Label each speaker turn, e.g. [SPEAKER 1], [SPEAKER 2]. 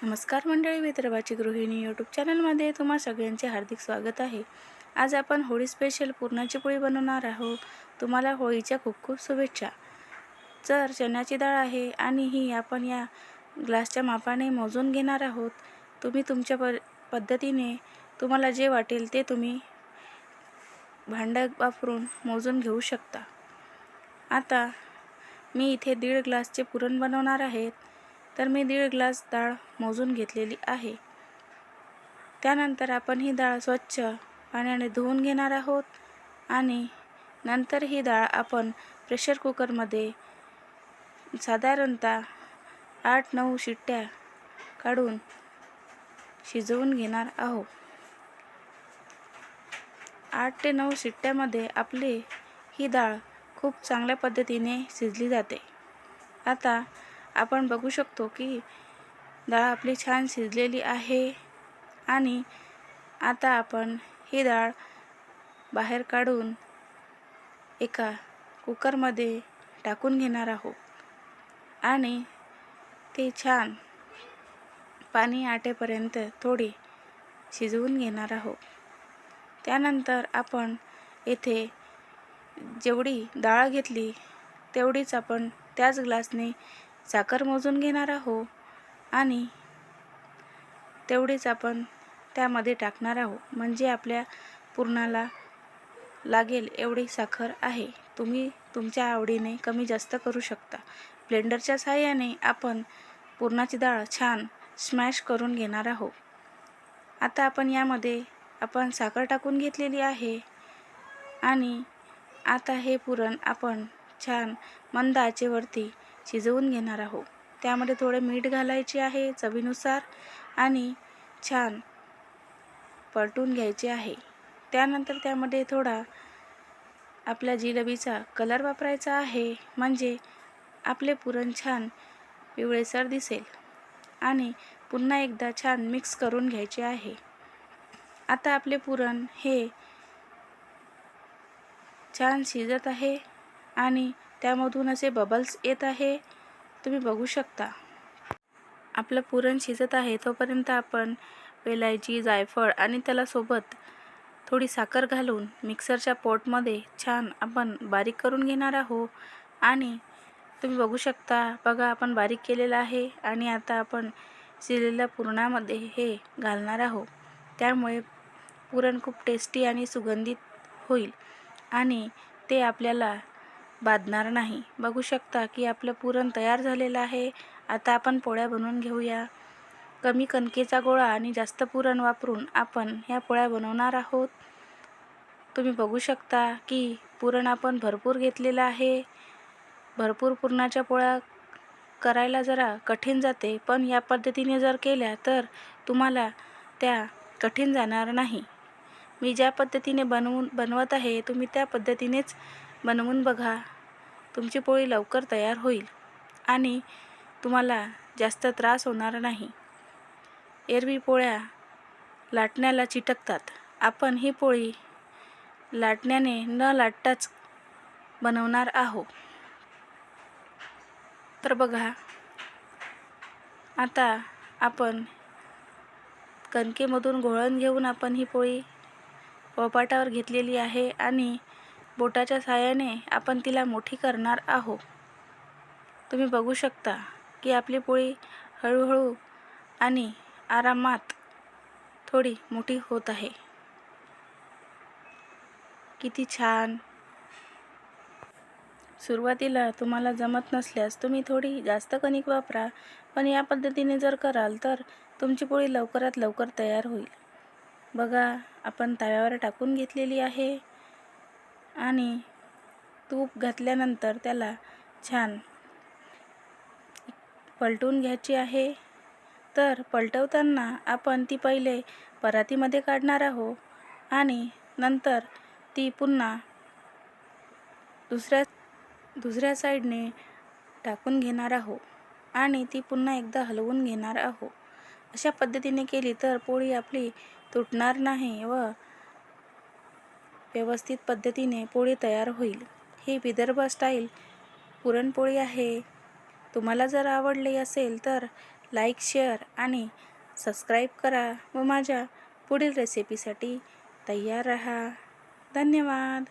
[SPEAKER 1] नमस्कार मंडळी विदर्भाची गृहिणी. यूट्यूब चॅनलमध्ये तुम्हा सगळ्यांचे हार्दिक स्वागत आहे. आज आपण होळी स्पेशल पुरणाची पोळी बनवणार आहोत. तुम्हाला होळीच्या खूप खूप शुभेच्छा. तर चण्याची डाळ आहे आणि ही आपण या ग्लासच्या मापाने मोजून घेणार आहोत तुम्ही तुमच्या प पद्धतीने तुम्हाला जे वाटेल ते तुम्ही भांडं वापरून मोजून घेऊ शकता. आता मी इथे दीड ग्लासचे पुरण बनवणार आहेत तर मी दीड ग्लास डाळ मोजून घेतलेली आहे. त्यानंतर आपण ही डाळ स्वच्छ पाण्याने धुवून घेणार आहोत आणि नंतर ही डाळ आपण प्रेशर कुकरमध्ये साधारणतः आठ नऊ शिट्ट्या काढून शिजवून घेणार आहोत. आठ ते नऊ शिट्ट्यामध्ये आपली ही डाळ खूप चांगल्या पद्धतीने शिजली जाते. आता आपण बघू शकतो की डाळ आपली छान शिजलेली आहे आणि आता आपण ही डाळ बाहेर काढून एका कुकरमध्ये टाकून घेणार आहोत. आणि ते छान पाणी आटेपर्यंत थोडी शिजवून घेणार आहोत. त्यानंतर आपण येथे जेवढी डाळ घेतली तेवढीच आपण त्याच ग्लासने साखर मोजून घेणार आहो. आणि तेवढीच आपण त्यामध्ये टाकणार आहोत म्हणजे आपल्या पुरणाला लागेल एवढी साखर आहे. तुम्ही तुमच्या आवडीने कमी जास्त करू शकता. ब्लेंडरच्या साहाय्याने आपण पुरणाची डाळ छान स्मॅश करून घेणार आहोत आता आपण यामध्ये आपण साखर टाकून घेतलेली आहे. आणि आता हे पुरण आपण छान मंद आचेवरती शिजवून घेणार आहोत. त्यामध्ये थोडे मीठ घालायचे आहे चवीनुसार आणि छान परतून घ्यायचे आहे. त्यानंतर त्यामध्ये थोडा आपल्या जिलबीचा कलर वापरायचा आहे. म्हणजे आपले पुरण छान पिवळेसर दिसेल. आणि पुन्हा एकदा छान मिक्स करून घ्यायचे आहे. आता आपले पुरण हे छान शिजत आहे. आणि त्यामधून असे बबल्स येत आहे. तुम्ही बघू शकता. आपलं पुरण शिजत आहे. तोपर्यंत आपण वेलायची जायफळ आणि त्याला सोबत थोडी साखर घालून मिक्सरच्या पोटमध्ये छान आपण बारीक करून घेणार आहो आणि तुम्ही बघू शकता बघा आपण बारीक केलेलं आहे आणि आता आपण शिजलेल्या पुरणामध्ये हे घालणार आहोत. त्यामुळे पुरण खूप टेस्टी आणि सुगंधित होईल. आणि ते आपल्याला बाधणार नाही. बघू शकता की आपलं पुरण तयार झालेलं आहे. आता आपण पोळ्या बनवून घेऊया. कमी कणकेचा गोळा आणि जास्त पुरण वापरून आपण ह्या पोळ्या बनवणार आहोत. तुम्ही बघू शकता की पुरण आपण भरपूर घेतलेलं आहे. भरपूर पुरणाच्या पोळ्या करायला जरा कठीण जाते पण या पद्धतीने जर केल्या तर तुम्हाला त्या कठीण जाणार नाही. मी ज्या पद्धतीने बनवून बनवत आहे तुम्ही त्या पद्धतीनेच बनवून बघा. तुमची पोळी लवकर तयार होईल आणि तुम्हाला जास्त त्रास होणार नाही. एरवी पोळ्या लाटण्याला चिटकतात. आपण ही पोळी लाटण्याने न लाटताच बनवणार आहो तर बघा. आता आपण कणकेमधून घोळण घेऊन आपण ही पोळी पोळपाटावर घेतलेली आहे आणि बोटाच्या साहाय्याने आपण तिला मोठी करणार आहोत. तुम्ही बघू शकता की आपली पोळी हळूहळू आणि आरामात थोडी मोठी होत आहे. किती छान! सुरुवातीला तुम्हाला जमत नसल्यास तुम्ही थोडी जास्त कणिक वापरा पण या पद्धतीने जर कराल तर तुमची पोळी लवकरात लवकर तयार होईल. बघा आपण तव्यावर टाकून घेतलेली आहे. आणि तूप घातल्यानंतर त्याला छान पलटून घ्यायची आहे. तर पलटवताना आपण ती पहिले परातीमध्ये काढणार आहोत आणि नंतर ती पुन्हा दुसऱ्या दुसऱ्या साईडने टाकून घेणार आहोत आणि ती पुन्हा एकदा हलवून घेणार आहोत. अशा पद्धतीने केली तर पोळी आपली तुटणार नाही व व्यवस्थित पद्धतीने पोळी तयार होईल. ही विदर्भ स्टाईल पुरणपोळी आहे. तुम्हाला जर आवडली असेल तर लाईक शेअर आणि सबस्क्राईब करा व माझ्या पुढील रेसिपीसाठी तयार राहा. धन्यवाद.